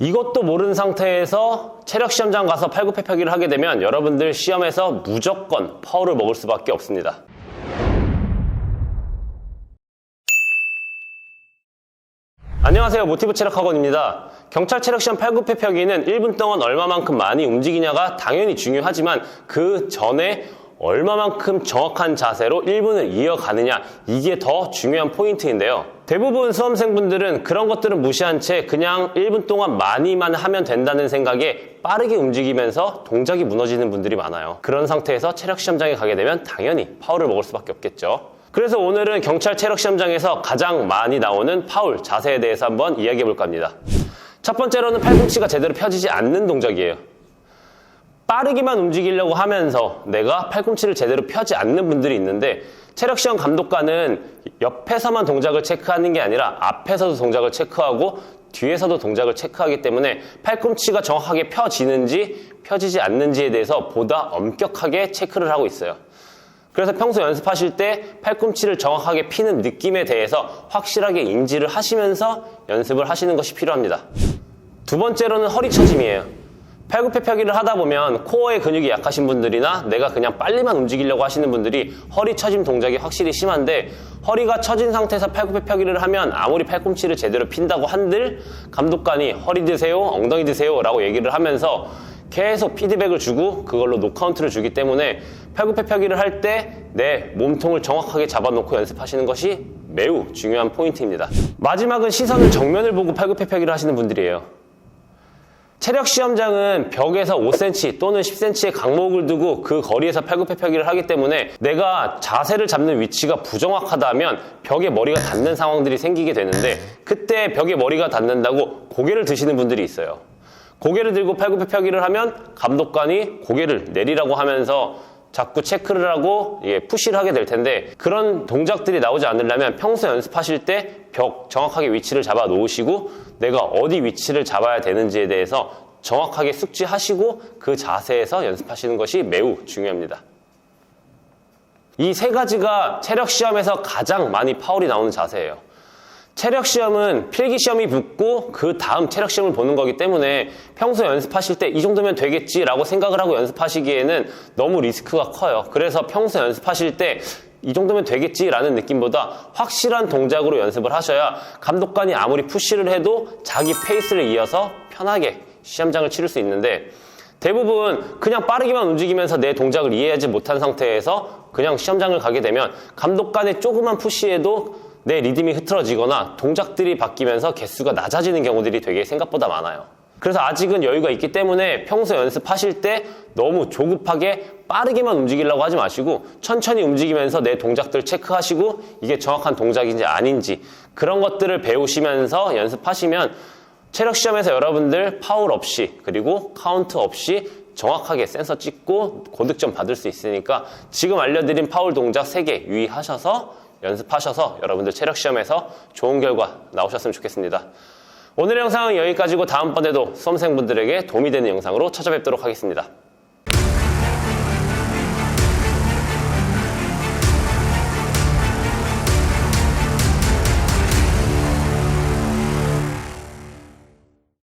이것도 모르는 상태에서 체력 시험장 가서 팔굽혀펴기를 하게 되면 여러분들 시험에서 무조건 파워를 먹을 수밖에 없습니다. 안녕하세요. 모티브 체력학원입니다. 경찰 체력 시험 팔굽혀펴기는 1분 동안 얼마만큼 많이 움직이냐가 당연히 중요하지만 그 전에 얼마만큼 정확한 자세로 1분을 이어가느냐 이게 더 중요한 포인트인데요. 대부분 수험생분들은 그런 것들은 무시한 채 그냥 1분 동안 많이만 하면 된다는 생각에 빠르게 움직이면서 동작이 무너지는 분들이 많아요. 그런 상태에서 체력 시험장에 가게 되면 당연히 파워를 먹을 수밖에 없겠죠. 그래서 오늘은 경찰 체력 시험장에서 가장 많이 나오는 파울 자세에 대해서 한번 이야기해 볼까 합니다. 첫 번째로는 팔꿈치가 제대로 펴지지 않는 동작이에요. 빠르게만 움직이려고 하면서 내가 팔꿈치를 제대로 펴지 않는 분들이 있는데 체력시험 감독관은 옆에서만 동작을 체크하는 게 아니라 앞에서도 동작을 체크하고 뒤에서도 동작을 체크하기 때문에 팔꿈치가 정확하게 펴지는지 펴지지 않는지에 대해서 보다 엄격하게 체크를 하고 있어요. 그래서 평소 연습하실 때 팔꿈치를 정확하게 피는 느낌에 대해서 확실하게 인지를 하시면서 연습을 하시는 것이 필요합니다. 두 번째로는 허리 처짐이에요. 팔굽혀펴기를 하다 보면 코어의 근육이 약하신 분들이나 내가 그냥 빨리만 움직이려고 하시는 분들이 허리 처짐 동작이 확실히 심한데 허리가 처진 상태에서 팔굽혀펴기를 하면 아무리 팔꿈치를 제대로 핀다고 한들 감독관이 허리 드세요, 엉덩이 드세요 라고 얘기를 하면서 계속 피드백을 주고 그걸로 노카운트를 주기 때문에 팔굽혀펴기를 할 때 내 몸통을 정확하게 잡아놓고 연습하시는 것이 매우 중요한 포인트입니다. 마지막은 시선을 정면을 보고 팔굽혀펴기를 하시는 분들이에요. 체력 시험장은 벽에서 5cm 또는 10cm의 강목을 두고 그 거리에서 팔굽혀펴기를 하기 때문에 내가 자세를 잡는 위치가 부정확하다면 벽에 머리가 닿는 상황들이 생기게 되는데 그때 벽에 머리가 닿는다고 고개를 드시는 분들이 있어요. 고개를 들고 팔굽혀펴기를 하면 감독관이 고개를 내리라고 하면서 자꾸 체크를 하고 예, 푸시를 하게 될 텐데 그런 동작들이 나오지 않으려면 평소 연습하실 때 벽 정확하게 위치를 잡아 놓으시고 내가 어디 위치를 잡아야 되는지에 대해서 정확하게 숙지하시고 그 자세에서 연습하시는 것이 매우 중요합니다. 이 세 가지가 체력 시험에서 가장 많이 파울이 나오는 자세예요. 체력 시험은 필기 시험이 붙고 그 다음 체력 시험을 보는 거기 때문에 평소 연습하실 때 이 정도면 되겠지라고 생각을 하고 연습하시기에는 너무 리스크가 커요. 그래서 평소 연습하실 때 이 정도면 되겠지라는 느낌보다 확실한 동작으로 연습을 하셔야 감독관이 아무리 푸시를 해도 자기 페이스를 이어서 편하게 시험장을 치를 수 있는데 대부분 그냥 빠르게만 움직이면서 내 동작을 이해하지 못한 상태에서 그냥 시험장을 가게 되면 감독관의 조그만 푸시에도 내 리듬이 흐트러지거나 동작들이 바뀌면서 개수가 낮아지는 경우들이 되게 생각보다 많아요. 그래서 아직은 여유가 있기 때문에 평소 연습하실 때 너무 조급하게 빠르게만 움직이려고 하지 마시고 천천히 움직이면서 내 동작들 체크하시고 이게 정확한 동작인지 아닌지 그런 것들을 배우시면서 연습하시면 체력 시험에서 여러분들 파울 없이 그리고 카운트 없이 정확하게 센서 찍고 고득점 받을 수 있으니까 지금 알려드린 파울 동작 3개 유의하셔서 연습하셔서 여러분들 체력 시험에서 좋은 결과 나오셨으면 좋겠습니다. 오늘의 영상은 여기까지고 다음번에도 수험생분들에게 도움이 되는 영상으로 찾아뵙도록 하겠습니다.